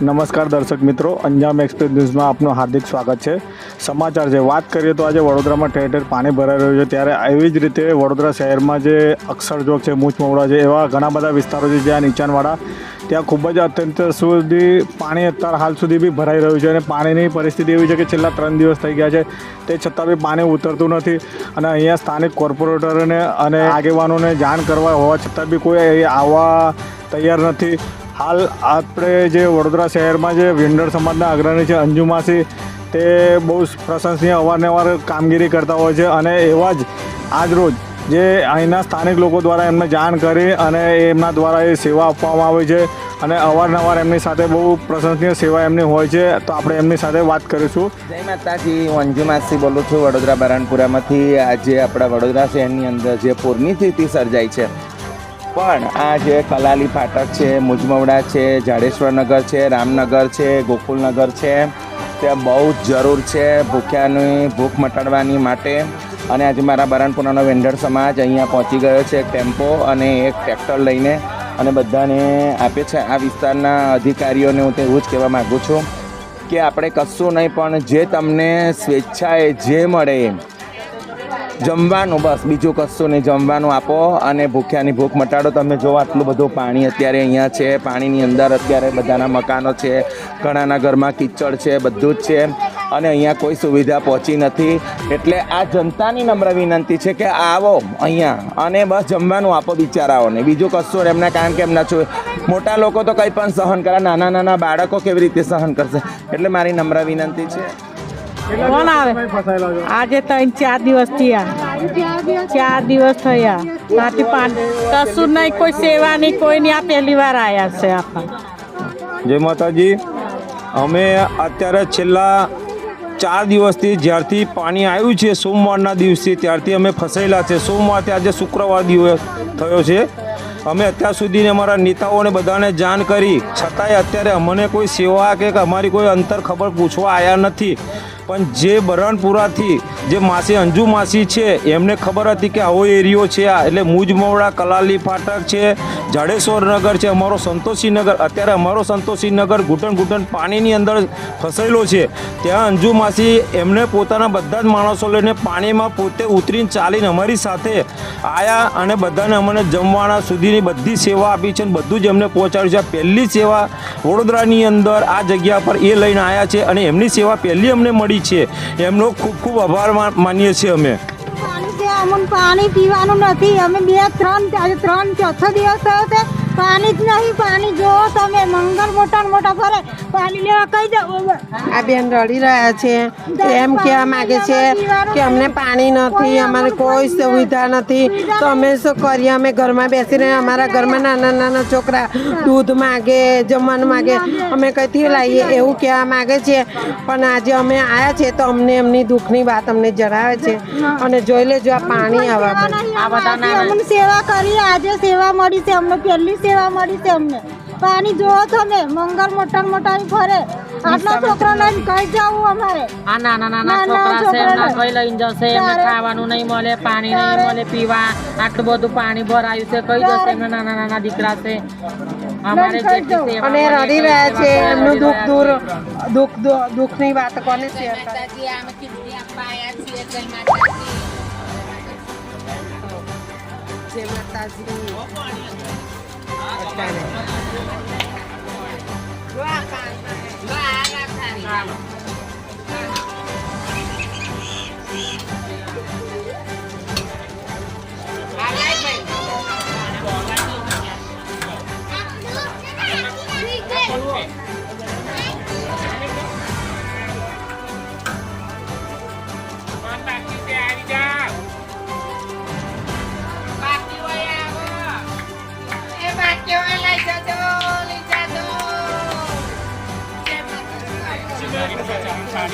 નમસ્કાર દર્શક મિત્રો, અંજામ એક્સપ્રેસ ન્યૂઝમાં આપનું હાર્દિક સ્વાગત છે. સમાચાર છે, વાત કરીએ તો આજે વડોદરામાં ઠેર ઠેર પાણી ભરાઈ રહ્યું છે. ત્યારે એવી જ રીતે વડોદરા શહેરમાં જે અક્ષરજોગ છે મૂચમવડા છે, એવા ઘણા બધા વિસ્તારો છે, જ્યાં નીચાણવાળા, ત્યાં ખૂબ જ અત્યંત સુધી પાણી અત્યાર હાલ સુધી બી ભરાઈ રહ્યું છે અને પાણીની પરિસ્થિતિ એવી છે કે છેલ્લા ત્રણ દિવસ થઈ ગયા છે. તે છતાં બી પાણી ઉતરતું નથી અને અહીંયા સ્થાનિક કોર્પોરેટરોને અને આગેવાનોને જાણ કરવા હોવા છતાં બી કોઈ આવવા તૈયાર નથી. હાલ આપણે જે વડોદરા શહેરમાં જે વેન્ડર સમાજના અગ્રણી છે અંજુમાસી, તે બહુ પ્રશંસનીય, અવારનવાર કામગીરી કરતા હોય છે અને એવા જ આજરોજ જે અહીંના સ્થાનિક લોકો દ્વારા એમને જાણ કરી અને એમના દ્વારા એ સેવા આપવામાં આવે છે અને અવારનવાર એમની સાથે બહુ પ્રશંસનીય સેવા એમની હોય છે, તો આપણે એમની સાથે વાત કરીશું. જય માતાજી, હું અંજુમાસી બોલું છું વડોદરા બરાનપુરામાંથી આજે આપણા વડોદરા શહેરની અંદર જે પૂરની સ્થિતિ સર્જાઈ છે પણ આ જે કલાલી ફાટક છે, મુજમવડા છે, જાડેશ્વરનગર છે, રામનગર છે, ગોકુલનગર છે, ત્યાં બહુ જ જરૂર છે ભૂખ્યાની ભૂખ મટાડવાની માટે. અને આજે મારા બરાનપુરાનો વેન્ડર સમાજ અહીંયા પહોંચી ગયો છે, ટેમ્પો અને એક ટ્રેક્ટર લઈને અને બધાને આપે છે. આ વિસ્તારના અધિકારીઓને હું તેવું જ કહેવા માગું છું કે આપણે કશું નહીં, પણ જે તમને સ્વેચ્છાએ જે મળે જમવાનું, બસ. બીજું કશું નહીં. જમવાનું આપો અને ભૂખ્યાની ભૂખ મટાડો. તમે જો આટલું બધું પાણી અત્યારે અહીંયા છે. પાણીની અંદર અત્યારે બધાના મકાનો છે. ઘણાના ઘરમાં કિચડ છે, બધું જ છે. અને અહીંયા કોઈ સુવિધા પહોંચી નથી. એટલે આ જનતાની નમ્ર વિનંતી છે કે આવો અહીંયા અને બસ જમવાનું આપો બિચારાઓને. બીજું કશું. એમના, કારણ કે એમના છો મોટા લોકો તો કંઈ પણ સહન કરે. નાના નાના બાળકો કેવી રીતે સહન કરશે? એટલે મારી નમ્ર વિનંતી છે. કોણ આવે? આજે ત્રણ ચાર દિવસ થયા. ચાર દિવસ થયા. ત્યાંથી પાંચ કશું નહીં કોઈ સેવા નહીં કોઈ નહીં. આ પહેલી વાર આવ્યા છે આપણા. જય માતાજી. અમે અત્યારે છેલ્લા ચાર દિવસથી જ્યારથી પાણી આવ્યું છે સોમવારના દિવસથી ત્યારથી અમે ફસાયેલા છે. સોમવારથી આજે શુક્રવાર દિવસ થયો છે. અમે અત્યાર સુધી અમારા નેતાઓને બધાને જાણ કરી. છતાંય અત્યારે અમને કોઈ સેવા કે અમારી કોઈ અંતર ખબર પૂછવા આવ્યા નથી. પણ જે બરણપુરાથી જે માસી અંજુ માસી છે, એમને ખબર હતી કે આવો એરિયો છે આ. એટલે મુજમવડા, કલાલી ફાટક છે, જાડેશ્વર નગર છે, અમારો સંતોષીનગર અત્યારે અમારો સંતોષીનગર ઘૂંટણ ઘૂંટણ પાણીની અંદર ફસાયેલો છે. ત્યાં અંજુ માસી એમને પોતાના બધા જ માણસો લઈને પાણીમાં પોતે ઉતરીને ચાલીને અમારી સાથે આયા અને બધાને અમને જમવાના સુધીની બધી સેવા આપી છે અને બધું જ એમને પહોંચાડ્યું છે. પહેલી સેવા વડોદરાની અંદર આ જગ્યા પર એ લઈને આવ્યા છે અને એમની સેવા પહેલી અમને મળી છે. એમનો ખૂબ ખૂબ આભાર માનીએ છીએ અમે. પાણી પીવાનું નથી. અમે બે, ત્રણ ત્રણ ચોથો દિવસ થયો છે. પાણી જ નહીં પાણી જો તમે મંગલ મોટા મોટા ફરે પાણી લેવા કઈ દો. આ બેન રડી રહ્યા છે. એમ કહેવા માગે છે કે અમને પાણી નથી અમારે કોઈ સુવિધા નથી. તો અમે શું કરીએ? અમે ઘરમાં બેસીને અમારા ઘરમાં નાના નાના છોકરા દૂધ માગે જમવાનું માગે. અમે કઈથી લાવીએ એવું કહેવા માગે છે. પણ આજે અમે આવ્યા છે તો અમને એમની દુઃખની વાત અમને જણાવે છે. અને જોઈ લેજો આ પાણી આવવા સેવા કરી આજે સેવા મળી છે અમને પહેલી સેવા મળી છે અમને. પાણી જોવો તમે મંગળ મોટા મોટા ફરે. આટલા છોકરા લઈને કઈ જવું અમારે? આ નાના નાના છોકરા છે એમના. કઈ લઈને જશે એમને ખાવાનું નહીં મળે પાણી નહીં મળે પીવા આટલું બધું પાણી ભરાયું છે કઈ જશે એમના નાના નાના દીકરા છે. અમારે અને રડી રહ્યા છે એમનું દુઃખ દૂર છે. દુઃખ દુઃખની વાત કોને જય માતાજી. જય માતાજી. કાંઈ નહીં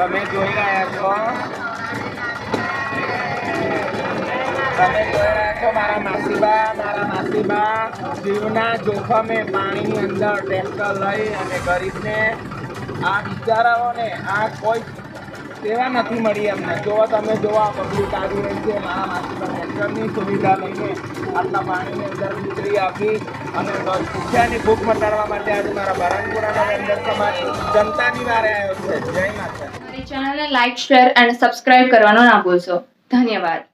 તમે જોઈ રહ્યા છો. તમે જોઈ રહ્યા છો મારા માસીબા મારા માસીબા જીવના જોખમે પાણીની અંદર ટ્રેક્ટર લઈ અને ગરીબને આ બિચારાઓને આ કોઈ સેવા નથી મળી એમને. જોવા તમે જોવા પબ્લિક આવી રહી છે, મારા ટ્રેક્ટરની સુવિધા લઈને આટલા પાણીની અંદર ઉતરી આપી અને ભૂખ્યાની ભૂખ મટાડવા માટે આજે મારા બરણપુરાના વેન્ડર સમાજ જનતાની વારે આવ્યો છે. જય માતા ચેનલને લાઇક શેર અને સબસ્ક્રાઇબ કરવાનો ના ભૂલશો. ધન્યવાદ.